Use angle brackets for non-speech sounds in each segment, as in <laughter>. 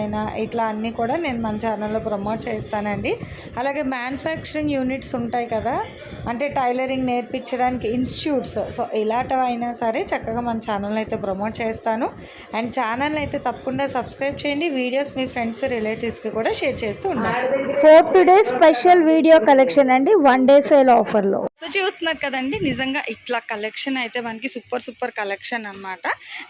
వ్యాపారాలైనా ఇట్లా అన్నీ కూడా నేను మన ఛానల్లో ప్రమోట్ చేస్తానండి. అలాగే మ్యానుఫ్యాక్చరింగ్ యూనిట్స్ ఉంటాయి కదా అంటే టైలరింగ్ నేర్పించడానికి ఇన్స్టిట్యూట్స్ సో ఇలాంటివి అయినా సరే చక్కగా మన ఛానల్ అయితే ప్రమోట్ చేస్తాను. అండ్ ఛానల్ అయితే తప్పకుండా సబ్స్క్రైబ్ చేయండి. వీడియోస్ మీ ఫ్రెండ్స్ రిలేటివ్స్కి కూడా షేర్ చేస్తూ ఉండండి. Fourth day special video collection అండి. వన్ డే సేల్ ఆఫర్లో సో చూస్తున్నారు కదండి నిజంగా ఇట్లా కలెక్షన్ అయితే మనకి సూపర్ సూపర్ కలెక్షన్ అన్నమాట.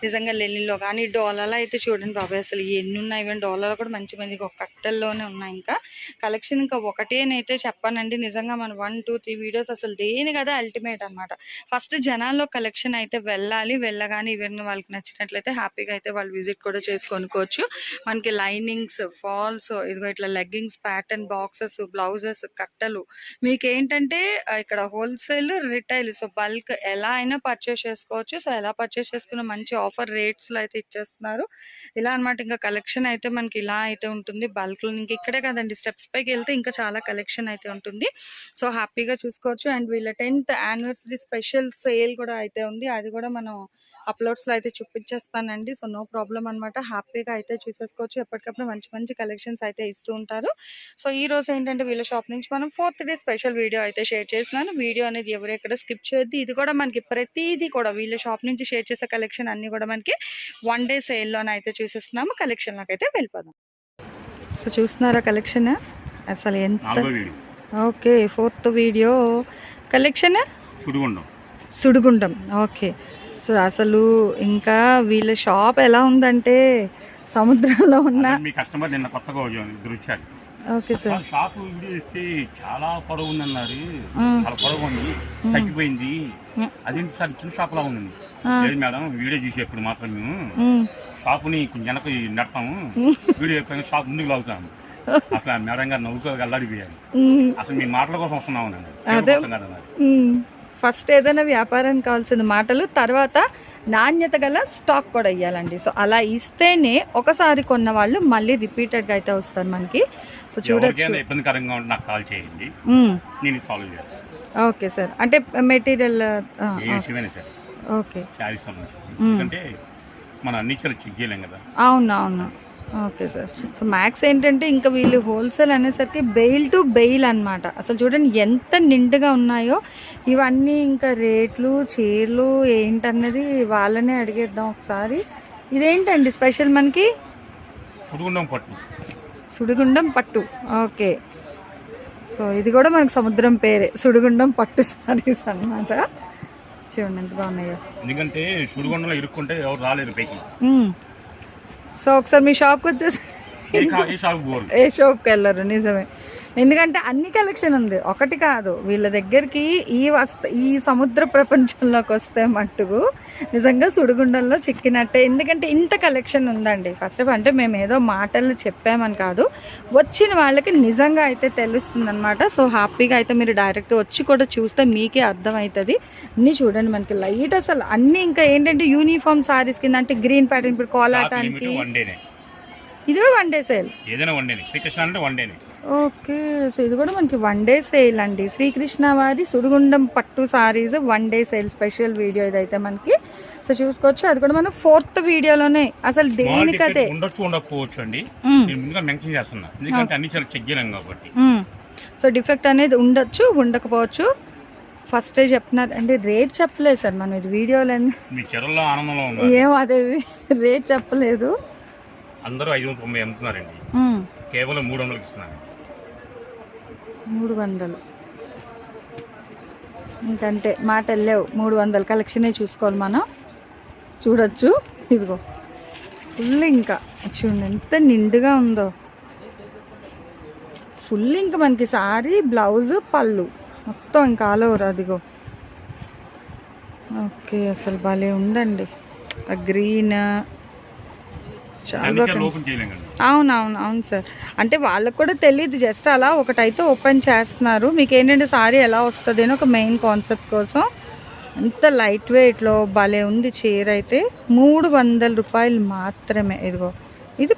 నిజంగా లెనిన్లో కానీ డోలాలో అయితే చూడండి బాబాయ్ అసలు ఎన్ని ఉన్నాయి ఈవెన్ కూడా మంచి మంది ఒక కట్టెల్లోనే ఉన్నాయి ఇంకా. కలెక్షన్ ఇంకా ఒకటేనైతే చెప్పానండి నిజంగా మన వన్ టూ త్రీ వీడియోస్ అసలు దేని కదా అల్టిమేట్ అన్నమాట. ఫస్ట్ జనాల్లో కలెక్షన్ అయితే వెళ్ళాలి వెళ్ళగానే ఈవెన్ వాళ్ళకి నచ్చినట్లయితే హ్యాపీగా అయితే వాళ్ళు విజిట్ కూడా చేసి కొనుక్కోవచ్చు. మనకి లైనింగ్స్ ఫాల్స్ ఇదిగో ఇట్లా లెగ్గింగ్స్ ప్యాటర్న్ బాక్సెస్ బ్లౌజెస్ కట్టలు. మీకు ఏంటంటే ఇక్కడ హోల్సేల్ రిటైల్ సో బల్క్ ఎలా అయినా పర్చేస్ చేసుకోవచ్చు. సో ఎలా పర్చేస్ చేసుకున్న మంచి ఆఫర్ రేట్స్లో అయితే ఇచ్చేస్తున్నారు. ఇలా అన్నమాట ఇంకా కలెక్షన్ అయితే మనకి ఇలా అయితే ఉంటుంది. బల్క్లో ఇంక ఇక్కడే కదండి. స్టెప్స్ పైకి వెళ్తే ఇంకా చాలా కలెక్షన్ అయితే ఉంటుంది. సో హ్యాపీగా చూసుకోవచ్చు. అండ్ వీళ్ళ టెన్త్ యానివర్సరీ స్పెషల్ సేల్ కూడా అయితే ఉంది. అది కూడా మనం అప్లోడ్స్లో అయితే చూపించేస్తానండి. సో నో ప్రాబ్లం అనమాట హ్యాపీగా అయితే చూసేసుకోవచ్చు. ఎప్పటికప్పుడు మంచి మంచి కలెక్షన్స్ అయితే ఇస్తూ ఉంటారు. సో ఈ రోజు ఏంటంటే వీళ్ళ షాప్ నుంచి మనం ఫోర్త్ డే స్పెషల్ వీడియో అయితే షేర్ చేస్తున్నాను. వీడియో అనేది ఎవరు ఎక్కడ స్కిప్ చేయొద్దు. ఇది కూడా మనకి ప్రతిదీ కూడా వీళ్ళ షాప్ నుంచి షేర్ చేసే కలెక్షన్ అన్ని కూడా మనకి వన్ డే సేల్లోనే అయితే చూసేస్తున్నాము. కలెక్షన్లోకి అయితే వెళ్ళిపోదాం. సో చూస్తున్నారా కలెక్షన్? అసలు ఎంత ఓకే ఫోర్త్ వీడియో. కలెక్షన్? సుడిగుండం. సుడిగుండం. ఓకే. సో అసలు ఇంకా వీళ్ళ షాప్ ఎలా ఉందంటే సముద్రంలో ఉన్న అదే మీ కస్టమర్ నిన్న కొత్తగా ఇద్దరు వచ్చారు. Okay sir. ఆ షాప్ వీడియో ఇస్తే చాలా పొడవు ఉంది అన్నారు మ్మ్. చాలా పొడవు ఉంది తగ్గిపోయింది. అదేంటి సార్ చిన్న షాప్ లా ఉంది. లేదు మేడం వీడియో చూసేప్పుడు మాత్రం మేము షాపుని కొంచెం వెనక నెడతాము. వీడియో ఎక్కడ షాప్ ముందుకు లాగుతాము. <laughs> అసలు మేడం గారు నవ్వుకో అల్లాడిపోయాను మ్, అసలు మీ మాటల కోసం వస్తున్నాము అదే. ఫస్ట్ ఏదైనా వ్యాపారానికి కావాల్సిన మాటలు తర్వాత నాణ్యత గల స్టాక్ కూడా ఇవ్వాలండి సో అలా ఇస్తేనే ఒకసారి కొన్న వాళ్ళు మళ్ళీ రిపీటెడ్గా అయితే వస్తారు మనకి. సో చూడొచ్చు. ఎవరికైనా ఇబ్బందికరంగా ఉంటే నాకు కాల్ చేయండి. నేను సాల్వ్ చేస్తాను. ఓకే సార్ అంటే మెటీరియల్ ఓకే. శారీస్ ఎందుకంటే మన అన్ని చెక్ చేయలేం కదా. అవును అవును. Okay sir. సో మ్యాక్స్ ఏంటంటే ఇంకా వీళ్ళు హోల్సేల్ అనేసరికి బెయిల్ టు బెయిల్ అన్నమాట. అసలు చూడండి ఎంత నిండుగా ఉన్నాయో. ఇవన్నీ ఇంకా రేట్లు చీరలు ఏంటన్నది వాళ్ళనే అడిగేద్దాం ఒకసారి. ఇదేంటండి స్పెషల్ మనకి? సుడిగుండం పట్టు. సుడిగుండం పట్టు. ఓకే. సో ఇది కూడా మనకి సముద్రం పేరే. సుడిగుండం పట్టు సారీస్ అన్నమాట. చూడండి ఎంత బాగున్నాయో. ఎందుకంటే సుడిగుండంలో ఇరుక్కుంటే ఎవరు రాలేరు పైకి. మ్మ్. సో ఒకసారి మీ షాప్కి వచ్చేసి ఏ కా- ఏ షాప్ పోరు ఏ షాప్కి వెళ్ళరు నిజమే ఎందుకంటే అన్ని కలెక్షన్ ఉంది. ఒకటి కాదు. వీళ్ళ దగ్గరికి ఈ వస్త ఈ సముద్ర ప్రపంచంలోకి వస్తే మట్టుకు నిజంగా సుడిగుండంలో చిక్కినట్టే. ఎందుకంటే ఇంత కలెక్షన్ ఉందండి. ఫస్ట్ ఆఫ్ అంటే మేము ఏదో మాటలు చెప్పామని కాదు. వచ్చిన వాళ్ళకి నిజంగా అయితే తెలుస్తుంది అనమాట సో హ్యాపీగా అయితే మీరు డైరెక్ట్ వచ్చి కూడా చూస్తే మీకే అర్థమవుతుంది అన్నీ చూడండి మనకి లైట్ అసలు అన్నీ ఇంకా ఏంటంటే యూనిఫామ్ సారీస్ కింద అంటే గ్రీన్ ప్యాటర్న్ ఇప్పుడు కోలాటానికి ఇది వన్ డే సేల్. ఏదైనా వన్ డేనే శ్రీకృష్ణ అంటే వన్ డేనే ఓకే సో ఇది కూడా మనకి వన్ డే సేల్ అండి. శ్రీకృష్ణ వారి సుడిగుండం పట్టు saris one day sale special video ఇదైతే మనకి. సో చూసుకోవచ్చు అది కూడా మనం ఫోర్త్ వీడియోలోనే అసలు మాల్ దేనికదే టికెట్ ఉండొచ్చు ఉండకపోవచ్చు అండి మ్మ్. నేను ముందుగా మెన్షన్ చేస్తున్నా. ఎందుకంటే అన్ని చాలా చెక్ చేయలేం కాబట్టి. మ్మ్. సో డిఫెక్ట్ అనేది ఉండొచ్చు ఉండకపోవచ్చు. ఫస్టే చెప్తున్నారు అంటే రేట్ చెప్పలేదు సార్ మనం ఇది వీడియోలో ఏం అదే రేట్ చెప్పలేదు. అందరూ ఐదు వందల తొంభై అమ్ముతున్నారండి. మ్మ్. కేవలం మూడు వందలకి ఇస్తున్నాను మూడు వందలు. ఇంకంతే మాట వెళ్ళావు. మూడు వందలు కలెక్షనే చూసుకోవాలి మనం. చూడొచ్చు. ఇదిగో. ఫుల్ ఇంకా. చూడండి ఎంత నిండుగా ఉందో. ఫుల్ ఇంకా మనకి సారీ బ్లౌజ్ పళ్ళు. మొత్తం ఇంకా ఆల్ ఓవర్ అదిగో. ఓకే అసలు భలే ఉందండి. ఆ గ్రీన్ చాలా చేయలేండి అవును సార్. అంటే వాళ్ళకు కూడా తెలియదు జస్ట్ అలా ఒకటైతే ఓపెన్ చేస్తున్నారు. మీకు ఏంటంటే సారీ ఎలా వస్తుంది అని ఒక మెయిన్ కాన్సెప్ట్ కోసం. అంత లైట్ వెయిట్లో భలే ఉంది చీర అయితే. మూడు వందల రూపాయలు మాత్రమే. ఇదిగో ఇది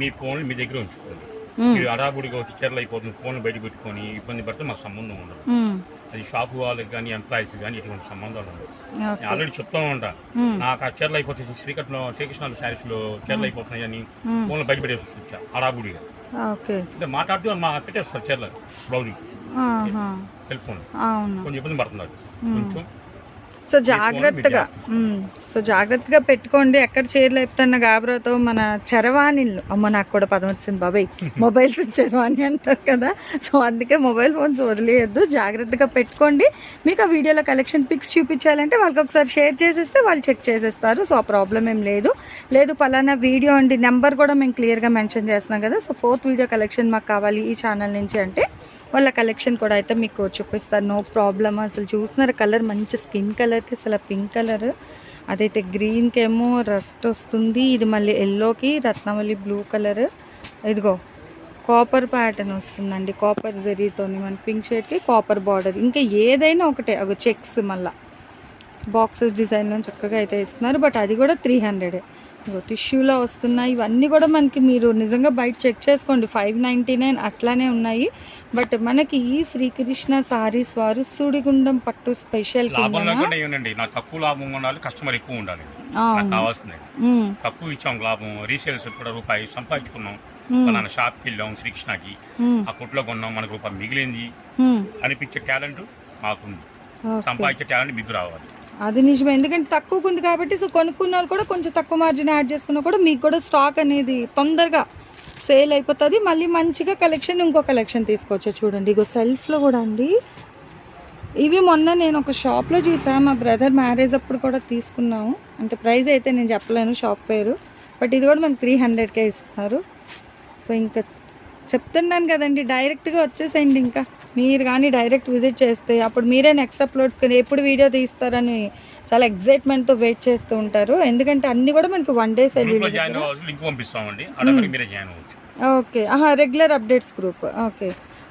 మీ ఫోన్లు మీ దగ్గర ఉంచుకోండి. మీరు అడాగుడిగా వచ్చి చీరలు అయిపోతుంది ఫోన్లు బయట పెట్టుకొని ఇబ్బంది పడితే మాకు సంబంధం ఉండదు. అది షాప్ వాళ్ళకి కానీ ఎంప్లాయీస్ కానీ ఎటువంటి సంబంధాలు ఉండవు. నేను ఆల్రెడీ చెప్తా ఉంటా నాకు ఆ చీరలు అయిపోతే శ్రీకృష్ణ శ్రీకృష్ణ శారీస్లో చీరలు అయిపోతున్నాయి అని ఫోన్లు బయట పెట్టేసి వచ్చా అడాగుడిగా అంటే మాట్లాడుతూ మా పెట్టేస్తారు చీరలు బ్లౌజ్ సెల్ ఫోన్. కొంచెం ఇబ్బంది పడుతున్నారు. కొంచెం సో జాగ్రత్తగా. సో జాగ్రత్తగా పెట్టుకోండి. ఎక్కడ చీరలు ఎప్పుతున్న గాబరాతో మన చరవాణిలు. అమ్మ నాకు కూడా పదం వచ్చింది బాబాయ్. <laughs> మొబైల్స్ చరవాణి అంటారు కదా. సో అందుకే మొబైల్ ఫోన్స్ వదిలేయద్దు. జాగ్రత్తగా పెట్టుకోండి. మీకు ఆ వీడియోలో కలెక్షన్ పిక్స్ చూపించాలంటే వాళ్ళకి ఒకసారి షేర్ చేసేస్తే వాళ్ళు చెక్ చేసేస్తారు. సో ఆ ప్రాబ్లం ఏం లేదు. లేదు పలానా వీడియో అండి. నెంబర్ కూడా మేము క్లియర్గా మెన్షన్ చేస్తున్నాం కదా. సో ఫోర్త్ వీడియో కలెక్షన్ మాకు కావాలి ఈ ఛానల్ నుంచి అంటే వాళ్ళ కలెక్షన్ కూడా అయితే మీకు చూపిస్తారు నో ప్రాబ్లమ్ అసలు చూస్తున్నారు కలర్ మంచి స్కిన్ కలర్కి అసలు పింక్ కలర్. అదైతే గ్రీన్కి ఏమో రస్ట్ వస్తుంది. ఇది మళ్ళీ ఎల్లోకి రత్నవల్లి బ్లూ కలర్ ఇదిగో కాపర్ ప్యాటర్న్ వస్తుందండి. కాపర్ జరీతో మన పింక్ షేడ్కి కాపర్ బార్డర్ ఇంకా ఏదైనా ఒకటే అగో చెక్స్ మళ్ళీ. బాక్సెస్ డిజైన్లో చక్కగా అయితే ఇస్తున్నారు. బట్ అది కూడా త్రీ హండ్రెడ్ టిష్యూలో వస్తున్నాయి. ఇవన్నీ కూడా మనకి మీరు నిజంగా బయట చెక్ చేసుకోండి. ఫైవ్ నైంటీ నైన్ అట్లానే ఉన్నాయి. బట్ మనకి ఈ శ్రీకృష్ణ సారీస్ వారు సుడిగుండం పట్టు స్పెషల్ తక్కువ లాభం ఉండాలి కస్టమర్ ఎక్కువ ఉండాలి. కావాల్సింది. తక్కువ ఇచ్చాం లాభం. రీసేల్స్ కూడా రూపాయి సంపాదించుకున్నాం. మన షాప్కి వెళ్ళాం శ్రీకృష్ణకి. ఆ కొట్లో కొన్నాం మనకు రూపాయి మిగిలింది. అనిపించే టాలెంట్ మాకుంది. సంపాదించే టాలెంట్ మీకు రావాలి. అది నిజమే. ఎందుకంటే తక్కువకు ఉంది కాబట్టి సో కొనుక్కున్న వాళ్ళు కూడా కొంచెం తక్కువ మార్జిన్ యాడ్ చేసుకున్నా కూడా మీకు కూడా స్టాక్ అనేది తొందరగా సేల్ అయిపోతుంది. మళ్ళీ మంచిగా కలెక్షన్ ఇంకో కలెక్షన్ తీసుకోవచ్చు. చూడండి ఇగో సెల్ఫ్లో కూడా అండి. ఇవి మొన్న నేను ఒక షాప్లో చూసా. మా బ్రదర్ మ్యారేజ్ అప్పుడు కూడా తీసుకున్నాము. అంటే ప్రైస్ అయితే నేను చెప్పలేను షాప్ పేరు. బట్ ఇది కూడా మనకి త్రీ హండ్రెడ్కే ఇస్తున్నారు. సో ఇంకా చెప్తున్నాను కదండి డైరెక్ట్గా వచ్చేసేయండి ఇంకా. మీరు కానీ డైరెక్ట్ విజిట్ చేస్తే అప్పుడు మీరే నెక్స్ట్ అప్లోడ్స్ కానీ ఎప్పుడు వీడియో తీస్తారని చాలా ఎగ్జైట్మెంట్తో వెయిట్ చేస్తూ ఉంటారు. ఎందుకంటే అన్ని కూడా మనకి వన్ డే సెల్ జాయిన్ అవ్వాలి లింక్ పంపిస్తామండి. అడగండి మీరే జాయిన్ అవ్వచ్చు. ఓకే. ఆహా regular updates group okay.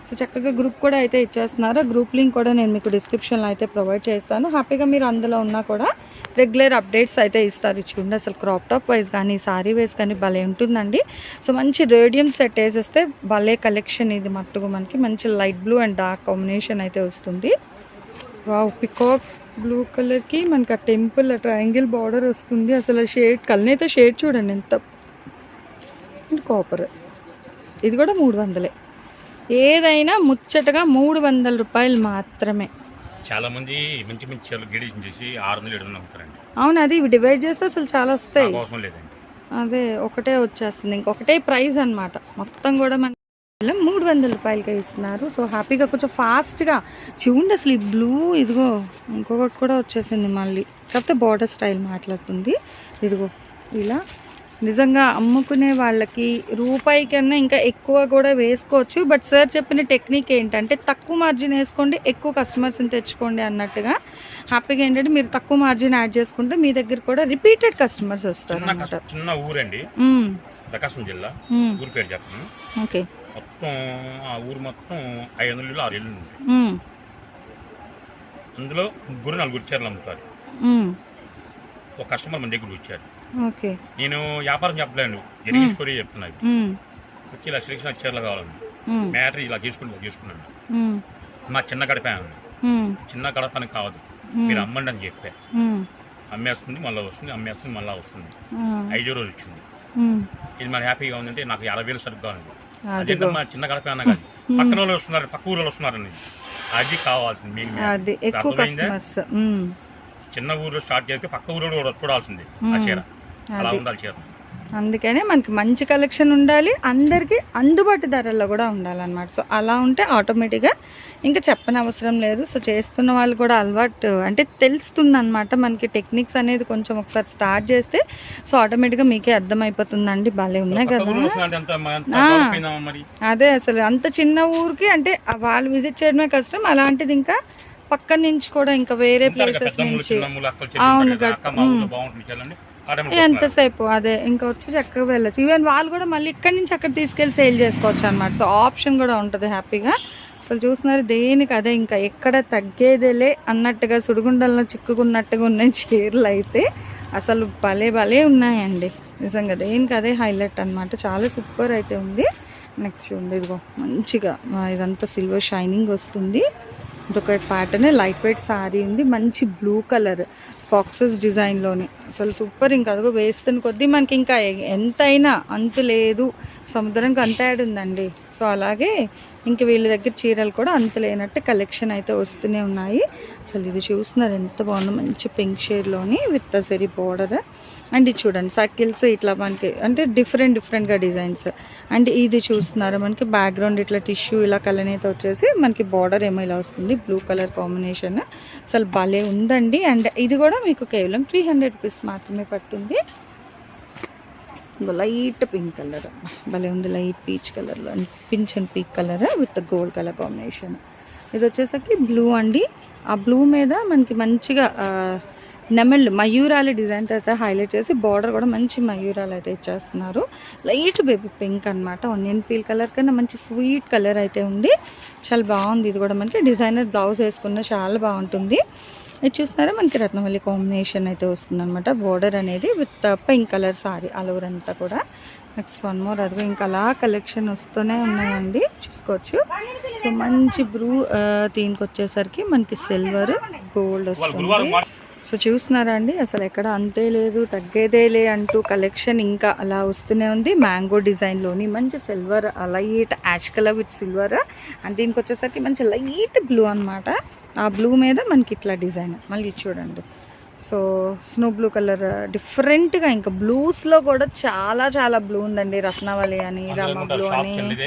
So చక్కగా గ్రూప్ కూడా అయితే ఇచ్చేస్తున్నారు. గ్రూప్ లింక్ కూడా నేను మీకు డిస్క్రిప్షన్లో అయితే ప్రొవైడ్ చేస్తాను. హ్యాపీగా మీరు అందులో ఉన్నా కూడా రెగ్యులర్ అప్డేట్స్ అయితే ఇస్తారు. చూడండి అసలు క్రాప్ టాప్ వైజ్ కానీ సారీ వైజ్ కానీ భలే ఉంటుందండి. సో మంచి రేడియం సెట్ వేసేస్తే భలే కలెక్షన్ ఇది మట్టుకు మనకి. మంచి light blue and dark combination అయితే వస్తుంది. వావ్ పికాక్ బ్లూ కలర్కి మనకి ఆ టెంపుల్ ట్రయాంగిల్ బార్డర్ వస్తుంది. అసలు షేడ్ కళ్ళనైతే షేడ్ చూడండి ఎంత కాపర్ ఇది కూడా మూడు వందలే. ఏదైనా ముచ్చటగా మూడు వందల రూపాయలు మాత్రమే. చాలా మంది మంచి మంచి చేసి ఆరు వందలు ఏడు వందలు అమ్ముతారండి. అవును అది ఇవి డివైడ్ చేస్తే అసలు చాలా వస్తాయి. నాకు అవసరం లేదండి. అదే ఒకటే వచ్చేస్తుంది. ఇంకొకటే ప్రైస్ అన్నమాట. మొత్తం కూడా మన మూడు వందల రూపాయలకే ఇస్తున్నారు. సో హ్యాపీగా కొంచెం ఫాస్ట్గా చూడండి అసలు ఈ బ్లూ ఇదిగో ఇంకొకటి కూడా వచ్చేసింది మళ్ళీ. కాకపోతే బార్డర్ స్టైల్ మాట్లాడుతుంది. ఇదిగో ఇలా. నిజంగా అమ్ముకునే వాళ్ళకి రూపాయి కన్నా ఇంకా ఎక్కువ కూడా వేసుకోవచ్చు. బట్ సార్ చెప్పిన టెక్నిక్ ఏంటంటే తక్కువ మార్జిన్ వేసుకోండి ఎక్కువ కస్టమర్స్ని తెచ్చుకోండి అన్నట్టుగా. హ్యాపీగా ఏంటంటే మీరు తక్కువ మార్జిన్ యాడ్ చేసుకుంటే మీ దగ్గర కూడా రిపీటెడ్ కస్టమర్స్ వస్తారు చిన్న ఊరండి. ప్రకాశం జిల్లా. ఊరి పేరు చెప్తాను ఓకే. మొత్తం ఆ ఊరు మొత్తం ఐదు వందల ఆరు. అందులో ముగ్గురు నలుగురు చీరలు అమ్ముతారు. మ్మ్. ఒక కస్టమర్ మన దగ్గర వచ్చారు నేను వ్యాపారం చెప్పలేను జరిగిన స్టోరీ చెప్తున్నాను. వచ్చి ఇలా శ్రీకృష్ణ చీరలు కావాలండి. మ్యాటర్ ఇలా చేసుకున్నాను మ్మ్. మా చిన్న గడప ఉంది. మ్మ్. చిన్న గడపని కావద్దు. మీరు అమ్మండి అని చెప్పా మ్మ్. అమ్మేస్తుంది మళ్ళీ వస్తుంది అమ్మేస్తుంది మళ్ళీ వస్తుంది. ఐదో రోజు వచ్చింది. ఇది మన హ్యాపీగా ఉందంటే నాకు యాభై వేలు సరుకు కావాలండి అదిగో అదేంటమ్మా చిన్న గడప అన్న కాదు పక్కన వాళ్ళు వస్తున్నారు పక్క ఊరు వాళ్ళు వస్తున్నారండి అది కావాల్సింది మ్మ్. చిన్న ఊర్లో స్టార్ట్ చేస్తే పక్క ఊరు కూడా చూడాల్సింది ఆ. చీర అలా ఉండాలి చీర. అందుకనే మనకి మంచి కలెక్షన్ ఉండాలి అందరికీ అందుబాటు ధరల్లో కూడా ఉండాలన్నమాట. సో అలా ఉంటే ఆటోమేటిక్గా ఇంకా చెప్పని అవసరం లేదు. సో చేస్తున్న వాళ్ళు కూడా అలవాటు అంటే తెలుస్తుంది అనమాట మనకి టెక్నిక్స్ అనేది కొంచెం ఒకసారి స్టార్ట్ చేస్తే సో ఆటోమేటిక్గా మీకే అర్థమైపోతుందండి. భలే ఉన్నాయి కదా. అదే అసలు అంత చిన్న ఊరికి అంటే వాళ్ళు విజిట్ చేయడమే కష్టం. అలాంటిది ఇంకా పక్క నుంచి కూడా ఇంకా వేరే ప్లేసెస్ నుంచి. అవును, ఎంతసేపు అదే ఇంకా వచ్చి చక్కగా వెళ్ళచ్చు. ఈవెన్ వాళ్ళు కూడా మళ్ళీ ఇక్కడి నుంచి అక్కడ తీసుకెళ్ళి సేల్ చేసుకోవచ్చు అనమాట సో ఆప్షన్ కూడా ఉంటుంది హ్యాపీగా. అసలు చూస్తున్నారు దేనికి అదే ఇంకా ఎక్కడ తగ్గేదేలే అన్నట్టుగా సుడిగుండల్లో చిక్కుకున్నట్టుగా ఉన్నాయి చీరలు అయితే అసలు భలే భలే ఉన్నాయండి. నిజంగా దేనికి అదే హైలైట్ అన్నమాట. చాలా సూపర్ అయితే ఉంది. నెక్స్ట్ చూడండి ఇదిగో మంచిగా ఇదంతా సిల్వర్ షైనింగ్ వస్తుంది. ఇదొక ప్యాటర్న్ లైట్ వెయిట్ సారీ ఉంది. మంచి బ్లూ కలర్ బాక్సెస్ డిజైన్లోని అసలు సూపర్ ఇంకా అదిగో వేస్తున్న కొద్దీ మనకి ఇంకా ఎంతైనా అంతు లేదు. సముద్రంకి అంత యాడ్ ఉందండి. సో అలాగే ఇంక వీళ్ళ దగ్గర చీరలు కూడా అంత లేనట్టు కలెక్షన్ అయితే వస్తూనే ఉన్నాయి. అసలు ఇది చూస్తున్నారు ఎంత బాగుందో మంచి పింక్ షేడ్లోని విత్ సరి బోర్డర్ అండ్ ఇది చూడండి సర్కిల్స్ ఇట్లా మనకి అంటే డిఫరెంట్ డిఫరెంట్గా డిజైన్స్ అండ్ ఇది చూస్తున్నారు మనకి బ్యాక్గ్రౌండ్ ఇట్లా టిష్యూ ఇలా కలనేత వచ్చేసి మనకి బార్డర్ ఏమో ఇలా వస్తుంది బ్లూ కలర్ కాంబినేషన్ అసలు భలే ఉందండి. అండ్ ఇది కూడా మీకు కేవలం త్రీ హండ్రెడ్ రూపీస్ మాత్రమే పడుతుంది. లైట్ పింక్ కలర్ భలే ఉంది లైట్ పీచ్ కలర్లో pinch and peak colour with gold colour combination ఇది వచ్చేసరికి బ్లూ అండి. ఆ బ్లూ మీద మనకి మంచిగా నెమళ్ళు మయూరాల డిజైన్ అయితే హైలైట్ చేసి బార్డర్ కూడా మంచి మయూరాలు అయితే ఇచ్చేస్తున్నారు. లైట్ బేబీ పింక్ అనమాట ఆనియన్ పీల్ కలర్ కన్నా మంచి స్వీట్ కలర్ అయితే ఉంది. చాలా బాగుంది. ఇది కూడా మనకి డిజైనర్ బ్లౌజ్ వేసుకున్న చాలా బాగుంటుంది. ఇది చూస్తున్నారా? మనకి రత్నవల్లి కాంబినేషన్ అయితే వస్తుంది అనమాట బోర్డర్ అనేది with pink colour sari all over అంతా కూడా. నెక్స్ట్ వన్ మోర్ అదిగో ఇంకా అలా కలెక్షన్ వస్తూనే ఉన్నాయండి. చూసుకోవచ్చు. సో మంచి బ్రూ దీనికి వచ్చేసరికి మనకి సిల్వర్ గోల్డ్ వస్తుంది. సో చూస్తున్నారా అండి? అసలు ఎక్కడ అంతే లేదు తగ్గేదేలే అంటూ కలెక్షన్ ఇంకా అలా వస్తూనే ఉంది. మ్యాంగో డిజైన్లోని మంచి silver light ash colour with silver and దీనికి వచ్చేసరికి మంచి లైట్ బ్లూ అన్నమాట. ఆ బ్లూ మీద మనకి ఇట్లా డిజైన్ మళ్ళీ చూడండి. సో స్నో బ్లూ కలర్ డిఫరెంట్గా ఇంకా బ్లూస్లో కూడా చాలా చాలా బ్లూ ఉందండి. రత్నవళి అని రామ బ్లూ అని. డైలీ.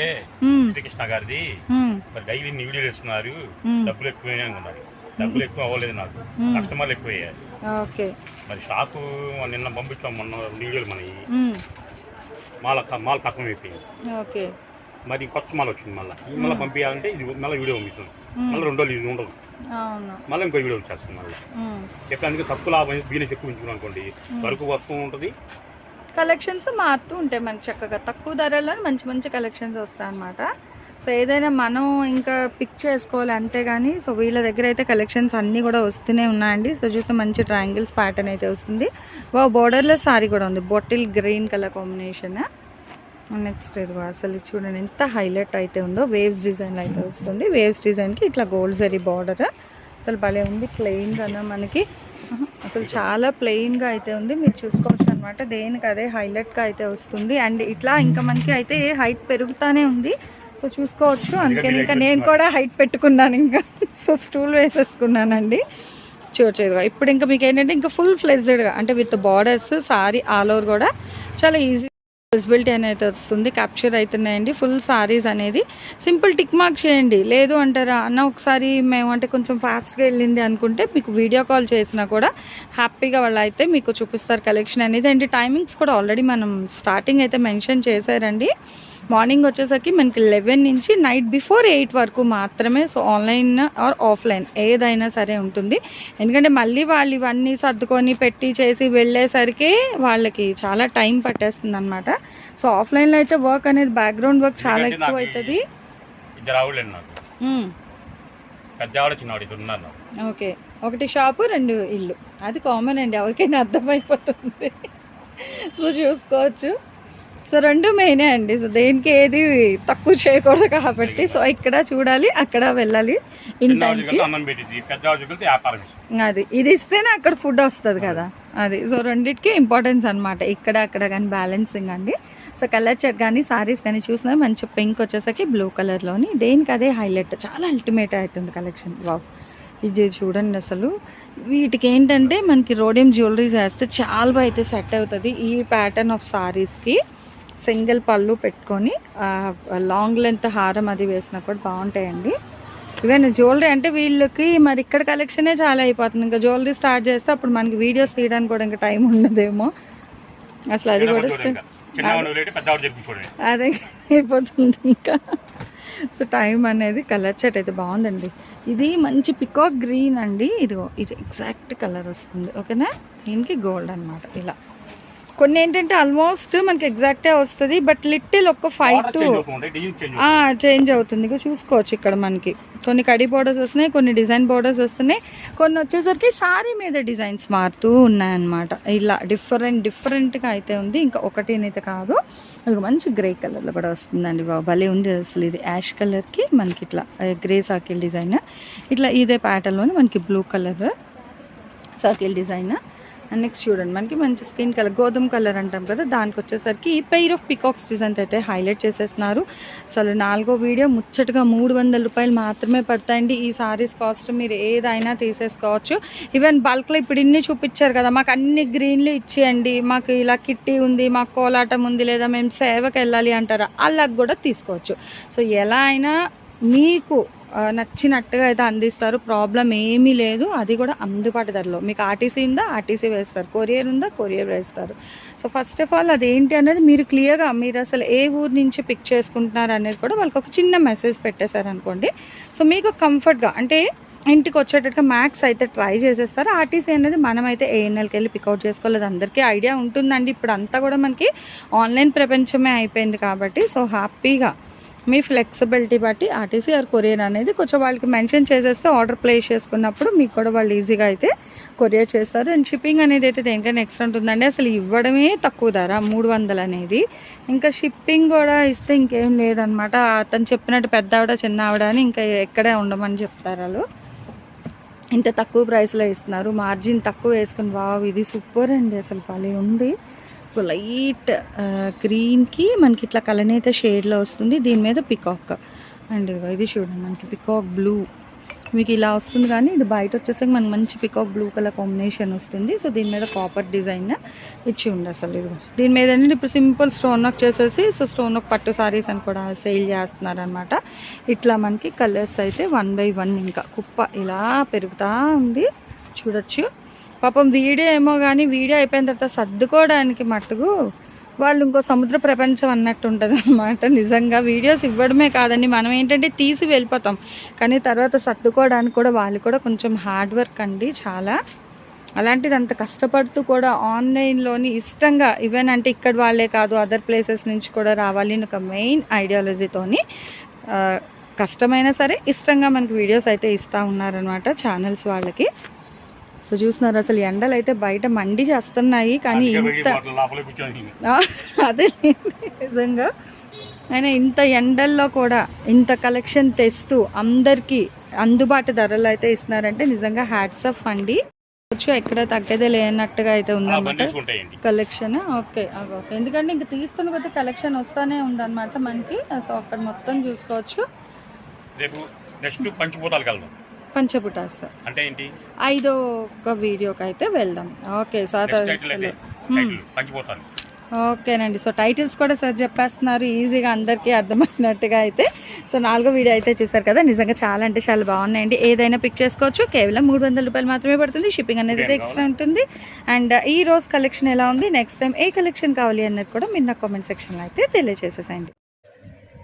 డబ్బులు ఉన్నారు డబ్బులు ఎక్కువ అవ్వలేదు నాకు. కస్టమర్లు ఎక్కువయ్యారు. ఓకే. మరి షాపు నిన్న పంపించాం మొన్న రెండు వీడియోలు మ్మ్, మాల మాల్ కష్టం అయిపోయింది. ఓకే. మరి కొత్త మాల్ వచ్చింది మళ్ళీ. ఇది మళ్ళీ పంపించాలంటే ఇది మళ్ళీ వీడియో పంపిస్తుంది మళ్ళీ రెండో ఇది ఉండదు. మళ్ళీ ఇంకో వీడియో వచ్చేస్తుంది మళ్ళీ. ఎట్లా అందుకే తక్కువ లాభం బిజినెస్ ఎక్కువ ఉంచుకున్నాం అనుకోండి సరుకు వస్తూ ఉంటుంది. కలెక్షన్స్ మారుతూ ఉంటాయి మనకి చక్కగా. తక్కువ ధరలో మంచి మంచి కలెక్షన్స్ వస్తాయి అన్నమాట సో ఏదైనా మనం ఇంకా పిక్ చేసుకోవాలి అంతేగాని సో వీళ్ళ దగ్గర అయితే కలెక్షన్స్ అన్నీ కూడా వస్తూనే ఉన్నాయండి. సో చూస్తే మంచి ట్రయాంగిల్స్ ప్యాటర్న్ అయితే వస్తుంది. వా బోర్డర్లో సారీ కూడా ఉంది. Bottle green colour combination next ఇది అసలు చూడండి ఎంత హైలైట్ అయితే ఉందో. వేవ్స్ డిజైన్ అయితే వస్తుంది. వేవ్స్ డిజైన్కి ఇట్లా గోల్డ్ జరీ బార్డర్ అసలు భలే ఉంది ప్లెయిన్గా మనకి. అసలు చాలా ప్లెయిన్గా అయితే ఉంది. మీరు చూసుకోవచ్చు అనమాట దేనికి అదే హైలైట్గా అయితే వస్తుంది. అండ్ ఇట్లా ఇంకా మనకి అయితే హైట్ పెరుగుతానే ఉంది. సో చూసుకోవచ్చు. అందుకని ఇంకా నేను కూడా హైట్ పెట్టుకున్నాను ఇంకా. సో స్టూల్ వేసేసుకున్నానండి. చూడచ్చు ఇప్పుడు ఇంకా మీకు ఏంటంటే ఇంకా ఫుల్ ఫ్లెజ్డ్గా అంటే with borders sari all over కూడా చాలా ఈజీ విజిబిలిటీ అనేది వస్తుంది. క్యాప్చర్ అవుతున్నాయండి ఫుల్ సారీస్ అనేది. సింపుల్ టిక్ మార్క్ చేయండి. లేదు అంటారా? అన్న ఒకసారి మేము అంటే కొంచెం ఫాస్ట్గా వెళ్ళింది అనుకుంటే మీకు వీడియో కాల్ చేసినా కూడా హ్యాపీగా వాళ్ళు అయితే మీకు చూపిస్తారు కలెక్షన్ అనేది. అండ్ టైమింగ్స్ కూడా ఆల్రెడీ మనం స్టార్టింగ్ అయితే మెన్షన్ చేశారండి. మార్నింగ్ వచ్చేసరికి మనకి లెవెన్ నుంచి నైట్ బిఫోర్ ఎయిట్ వరకు మాత్రమే సో ఆన్లైన్ ఆర్ ఆఫ్లైన్ ఏదైనా సరే ఉంటుంది. ఎందుకంటే మళ్ళీ వాళ్ళు ఇవన్నీ సర్దుకొని పెట్టి చేసి వెళ్ళేసరికి వాళ్ళకి చాలా టైం పట్టేస్తుంది అనమాట సో ఆఫ్లైన్లో అయితే వర్క్ అనేది బ్యాక్గ్రౌండ్ వర్క్ చాలా ఎక్కువ అవుతుంది. ఓకే. ఒకటి షాపు రెండు ఇల్లు. అది కామన్ అండి ఎవరికైనా అర్థమైపోతుంది. సో చూసుకోవచ్చు. సో రెండు మెయినే అండి. సో దేనికి ఏది తక్కువ చేయకూడదు కాబట్టి సో ఇక్కడ చూడాలి అక్కడ వెళ్ళాలి ఇన్ టైంకి అది ఇది ఇస్తేనే అక్కడ ఫుడ్ వస్తుంది కదా. అది సో రెండింటికి ఇంపార్టెన్స్ అనమాట ఇక్కడ అక్కడ కానీ బ్యాలెన్సింగ్ అండి. సో కలర్ చెట్ కానీ సారీస్ కానీ చూసినా మంచి పింక్ వచ్చేసరికి బ్లూ కలర్లోని దేనికి అదే హైలైట్ చాలా అల్టిమేట్ అవుతుంది కలెక్షన్ వావ్ ఇది చూడండి అసలు. వీటికి ఏంటంటే మనకి రోడియం జ్యువెలరీస్ వేస్తే చాలా బాగా అయితే సెట్ అవుతుంది ఈ ప్యాటర్న్ ఆఫ్ సారీస్కి సింగిల్ పళ్ళు పెట్టుకొని లాంగ్ లెంత్ హారం అది వేసినా కూడా బాగుంటాయండి. ఈవెన్ జ్యువెలరీ అంటే వీళ్ళకి మరి ఇక్కడ కలెక్షనే చాలా అయిపోతుంది. ఇంకా జ్యువెలరీ స్టార్ట్ చేస్తే అప్పుడు మనకి వీడియోస్ తీయడానికి కూడా ఇంకా టైం ఉండదేమో. అసలు అది కూడా అదే. అయిపోతుంది ఇంకా. సో టైం అనేది కలర్ సెట్ అయితే బాగుందండి. ఇది మంచి పికాక్ గ్రీన్ అండి. ఇదిగో ఇది ఎగ్జాక్ట్ కలర్ వస్తుంది. ఓకేనా? దీనికి గోల్డ్ అన్నమాట. ఇలా. కొన్ని ఏంటంటే ఆల్మోస్ట్ మనకి ఎగ్జాక్టే వస్తుంది బట్ లిటిల్ ఒక ఫైవ్ టు. చేంజ్ అవుతుంది. చూసుకోవచ్చు ఇక్కడ మనకి. కొన్ని కడి బోర్డర్స్ వస్తున్నాయి కొన్ని డిజైన్ బోర్డర్స్ వస్తున్నాయి. కొన్ని వచ్చేసరికి సారీ మీద డిజైన్స్ మారుతూ ఉన్నాయన్నమాట. ఇలా డిఫరెంట్ డిఫరెంట్గా అయితే ఉంది. ఇంకా ఒకటి అయితే కాదు. అది మంచి గ్రే కలర్లో కూడా వస్తుందండి బాబు. భలే ఉంది అసలు ఇది. యాష్ కలర్కి మనకి ఇట్లా గ్రే సర్కిల్ డిజైన్ ఇట్లా ఇదే ప్యాటర్న్లోనే మనకి blue colour circle design next చూడండి మనకి మంచి స్కిన్ కలర్ గోధుమ కలర్ అంటాం కదా దానికి వచ్చేసరికి ఈ పెయిర్ ఆఫ్ పికాక్స్ డిజైన్స్ అయితే హైలైట్ చేసేస్తున్నారు. అసలు నాలుగో వీడియో ముచ్చటగా మూడు వందల రూపాయలు మాత్రమే పడతాయండి. ఈ సారీస్ కాస్ట్ మీరు ఏదైనా తీసేసుకోవచ్చు. ఈవెన్ బల్క్లో ఇప్పుడు ఇన్ని చూపించారు కదా మాకు అన్ని గ్రీన్లు ఇచ్చేయండి. మాకు ఇలా కిట్టి ఉంది మాకు కోలాటం ఉంది లేదా మేము సేవకి వెళ్ళాలి అంటారా అలా కూడా తీసుకోవచ్చు. సో ఎలా అయినా మీకు నచ్చినట్టుగా అయితే అందిస్తారు. ప్రాబ్లం ఏమీ లేదు. అది కూడా అందుబాటు ధరలో. మీకు ఆర్టీసీ ఉందా? ఆర్టీసీ వేస్తారు. కొరియర్ ఉందా? కొరియర్ వేస్తారు. సో ఫస్ట్ ఆఫ్ ఆల్ అదేంటి అనేది మీరు క్లియర్గా మీరు అసలు ఏ ఊరు నుంచి పిక్ చేసుకుంటున్నారు అనేది కూడా వాళ్ళకి ఒక చిన్న మెసేజ్ పెట్టేశారు అనుకోండి సో మీకు కంఫర్ట్గా అంటే ఇంటికి వచ్చేటట్టుగా మ్యాక్స్ అయితే ట్రై చేసేస్తారు. ఆర్టీసీ అనేది మనమైతే ఏఎన్ఎల్కి వెళ్ళి పికౌట్ చేసుకోలేదు. అందరికీ ఐడియా ఉంటుందండి. ఇప్పుడు అంతా కూడా మనకి ఆన్లైన్ ప్రపంచమే అయిపోయింది కాబట్టి. సో హ్యాపీగా మీ ఫ్లెక్సిబిలిటీ బట్టి ఆర్టీసీ ఆర్ కొరియర్ అనేది కొంచెం వాళ్ళకి మెన్షన్ చేసేస్తే ఆర్డర్ ప్లేస్ చేసుకున్నప్పుడు మీకు కూడా వాళ్ళు ఈజీగా అయితే కొరియర్ చేస్తారు. అండ్ షిప్పింగ్ అనేది అయితే దేనికైనా ఎక్స్ట్రా ఉంటుందండి. అసలు ఇవ్వడమే తక్కువ ధర మూడు వందలు అనేది. ఇంకా షిప్పింగ్ కూడా ఇస్తే ఇంకేం లేదనమాట అతను చెప్పినట్టు పెద్ద ఆవిడ చిన్న ఆవిడ అని ఇంకా ఎక్కడే ఉండమని చెప్తారు వాళ్ళు. ఇంత తక్కువ ప్రైస్లో ఇస్తున్నారు. మార్జిన్ తక్కువ వేసుకుని వావ్ ఇది సూపర్ అండి అసలు భలే ఉంది. లైట్ గ్రీన్కి మనకి ఇట్లా కలనేత షేడ్లో వస్తుంది. దీని మీద పికాక్. అండ్ ఇదిగో ఇది చూడండి మనకి పికాక్ బ్లూ. మీకు ఇలా వస్తుంది కానీ ఇది బయట వచ్చేసరికి మనకి మంచి పికాక్ బ్లూ కలర్ కాంబినేషన్ వస్తుంది. సో దీని మీద కాపర్ డిజైన్ ఇచ్చి ఉండి అసలు ఇది దీని మీద ఏంటంటే ఇప్పుడు సింపుల్ స్టోన్ వర్క్ చేసేసి సో స్టోన్ వర్క్ పట్టు సారీస్ అని కూడా సేల్ చేస్తున్నారనమాట ఇట్లా మనకి కలర్స్ అయితే వన్ బై వన్ ఇంకా కుప్ప ఇలా పెరుగుతూ ఉంది. చూడొచ్చు. పాపం వీడియో ఏమో కానీ వీడియో అయిపోయిన తర్వాత సర్దుకోవడానికి మట్టుకు వాళ్ళు ఇంకో సముద్ర ప్రపంచం అన్నట్టు ఉంటుంది అనమాట నిజంగా వీడియోస్ ఇవ్వడమే కాదండి. మనం ఏంటంటే తీసి వెళ్ళిపోతాం. కానీ తర్వాత సర్దుకోవడానికి కూడా వాళ్ళు కూడా కొంచెం హార్డ్ వర్క్ అండి చాలా. అలాంటిది అంత కష్టపడుతూ కూడా ఆన్లైన్లోని ఇష్టంగా ఈవెన్ అంటే ఇక్కడ వాళ్ళే కాదు అదర్ ప్లేసెస్ నుంచి కూడా రావాలి అని ఒక మెయిన్ ఐడియాలజీతోని కష్టమైనా సరే ఇష్టంగా మనకి వీడియోస్ అయితే ఇస్తూ ఉన్నారనమాట ఛానల్స్ వాళ్ళకి. సో చూస్తున్నారు అసలు ఎండలు అయితే బయట మండి చేస్తున్నాయి కానీ ఇంత అదే నిజంగా. అయినా ఇంత ఎండల్లో కూడా ఇంత కలెక్షన్ తెస్తూ అందరికీ అందుబాటు ధరలు అయితే ఇస్తున్నారంటే నిజంగా హ్యాట్స్ ఆఫ్ అండి. వచ్చు ఎక్కడ తగ్గదే లేనట్టుగా అయితే ఉందన్నమాట కలెక్షన్. ఓకే ఓకే ఎందుకంటే ఇంక తీస్తున్న కొద్ది కలెక్షన్ వస్తానే ఉందన్నమాట మనకి. సో అక్కడ మొత్తం చూసుకోవచ్చు. రేపు నెక్స్ట్ పంచిపోతాలకు వెళ్దాం పంచపుటాస్. అంటే ఏంటి? ఐదో ఒక వీడియోకి అయితే వెళ్దాం. ఓకే సో ఆ నెక్స్ట్ టైటిల్ అయితే తర్వాత- టైటిల్ పంచిపోతాలు ఓకేనండి. సో టైటిల్స్ కూడా సార్ చెప్పేస్తున్నారు. ఈజీగా అందరికీ అర్థమైనట్టుగా అయితే. సో నాలుగో వీడియో అయితే చూసారు కదా. నిజంగా చాలా అంటే చాలా బాగున్నాయండి. ఏదైనా పిక్ చేసుకోవచ్చు. కేవలం మూడు వందల రూపాయలు మాత్రమే పడుతుంది. షిప్పింగ్ అనేది అయితే ఎక్స్ట్రా ఉంటుంది. అండ్ ఈ రోజు కలెక్షన్ ఎలా ఉంది? నెక్స్ట్ టైం ఏ కలెక్షన్ కావాలి అన్నది కూడా మీరు నా కామెంట్ సెక్షన్లో అయితే తెలియజేసేసండి